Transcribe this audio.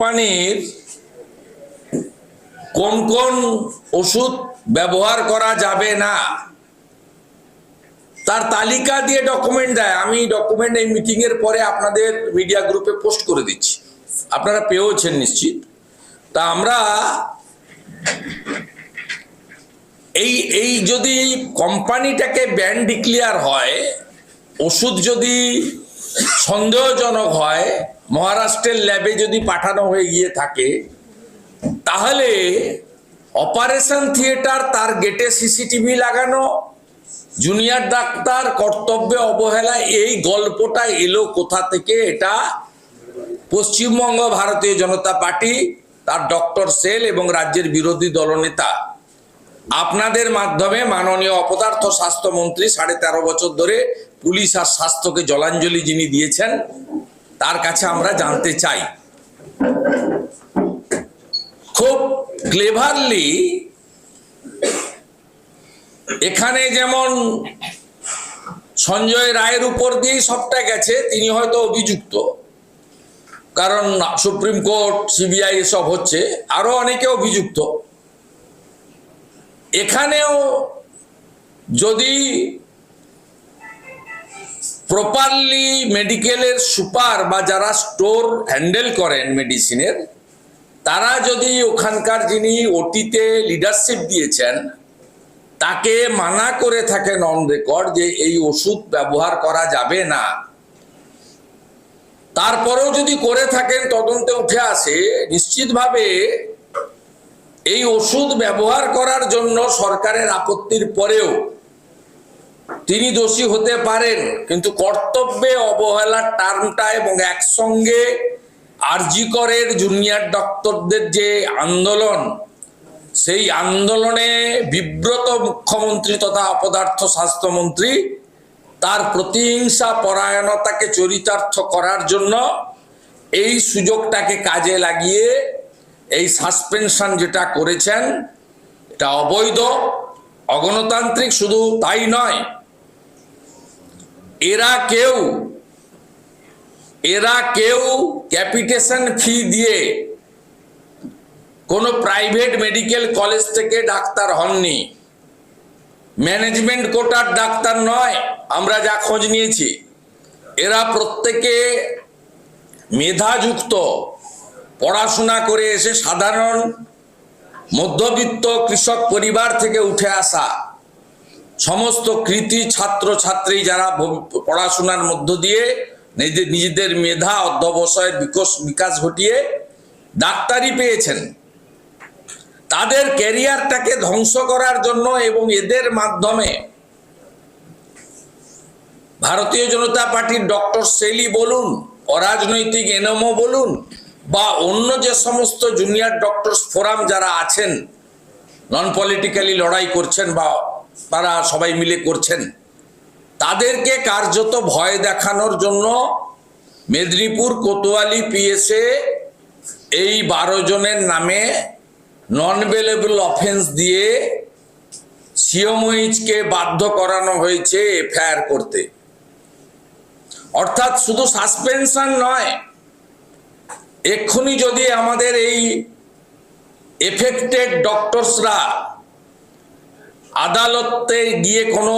কোম্পানির কোন কোন ওষুধ ব্যবহার করা যাবে না? তার তালিকা দিয়ে ডকুমেন্ট দেয়। আমি ডকুমেন্ট এই মিটিং এর পরে আপনাদের মিডিয়া গ্রুপে পোস্ট করে দিচ্ছি। আপনারা পেয়েওছেন নিশ্চিত। তা আমরা এই এই যদি কোম্পানিটাকে ব্যান ডিক্লেয়ার হয়, ওষুধ যদি সন্দেহজনক হয়, মহারাষ্ট্রের ল্যাবে যদি পাঠানো হয়ে গিয়ে থাকে, তাহলে অপারেশন থিয়েটার তার গেটে সিসিটিভি লাগানো জুনিয়র ডাক্তার কর্তব্যে অবহেলা, এই গল্পটা এলো কোথা থেকে? এটা পশ্চিমবঙ্গ ভারতীয় জনতা পার্টি, তার ডক্টর সেল এবং রাজ্যের বিরোধী দলনেতা। আপনাদের মাধ্যমে মাননীয় অপদার্থ স্বাস্থ্যমন্ত্রী সাড়ে তেরো বছর ধরে পুলিশ আর স্বাস্থ্যকে জলাঞ্জলি যিনি দিয়েছেন, তার কাছে আমরা জানতে চাই। খুব ক্লেভারলি এখানে যেমন সঞ্জয় রায়ের উপর দিয়েই সবটা গেছে, তিনি হয়তো অভিযুক্ত। কারণ সুপ্রিম কোর্ট, সিবিআই এসব হচ্ছে, আরও অনেকে অভিযুক্ত। এখানেও যদি প্রপারলি মেডিকেলের সুপার বা যারা স্টোর হ্যান্ডেল করেন মেডিসিনের তারা যদি ওখানকার যিনি ওটিতে লিডারশিপ দিয়েছেন, তাকে মানা করে থাকেন অন রেকর্ড যে এই ওষুধ ব্যবহার করা যাবে না, তারপরেও যদি করে থাকেন, তদন্তে উঠে আসে, নিশ্চিতভাবে এই ওষুধ ব্যবহার করার জন্য সরকারের আপত্তির পরেও তিনি দোষী হতে পারেন, কিন্তু কর্তব্যে অবহেলার টার্মটা এবং একসঙ্গে আরজিকরের জুনিয়র ডক্টরদের যে আন্দোলন, সেই আন্দোলনে বিব্রত মুখ্যমন্ত্রী তথা অপদার্থ স্বাস্থ্যমন্ত্রী তার প্রতিহিংসা পরায়ণতাকে চরিতার্থ করার জন্য এই সুযোগটাকে কাজে লাগিয়ে এই সাসপেনশন যেটা করেছেন, এটা অবৈধ, অগণতান্ত্রিক, শুধু তাই নয় এরা কেউ এরা কেউ ক্যাপিটেশন ফি দিয়ে কোনো প্রাইভেট মেডিকেল কলেজ থেকে ডাক্তার হননি। ম্যানেজমেন্ট কোটার ডাক্তার নয়, আমরা যা খোঁজ নিয়েছি। এরা প্রত্যেকে মেধাযুক্ত, পড়াশোনা করে এসে সাধারণ মধ্যবিত্ত কৃষক পরিবার থেকে উঠে আসা। সমস্ত কৃতি ছাত্র ছাত্রী যারা পড়াশোনার মধ্য দিয়ে নিজেদের নিজেদের মেধা অধ্যবসায়ের বিকশ বিকাশ ঘটিয়ে ডাক্তারি পেয়েছেন, তাদের ক্যারিয়ারটাকে ধ্বংস করার জন্য এবং এদের মাধ্যমে ভারতীয় জনতা পার্টির ডক্টর সেলি বলুন, অরাজনৈতিক এনমো বলুন, বা অন্য যে সমস্ত জুনিয়র ডক্টরস ফোরাম যারা আছেন নন পলিটিক্যালি লড়াই করছেন বা তারা সবাই মিলে করছেন। তাদেরকে কার্যত ভয় দেখানোর জন্য মেদিনীপুর কোতোয়ালি পিএসএ এই বারো জনের নামে নন বেলেবল অফেন্স দিয়ে সিওমইচকে বাধ্য করানো হয়েছে এফআইআর করতে। অর্থাৎ শুধু সাসপেনশন নয়, এক্ষুনি যদি আমাদের এই এফেক্টেড ডক্টরসরা আদালতে গিয়ে কোনো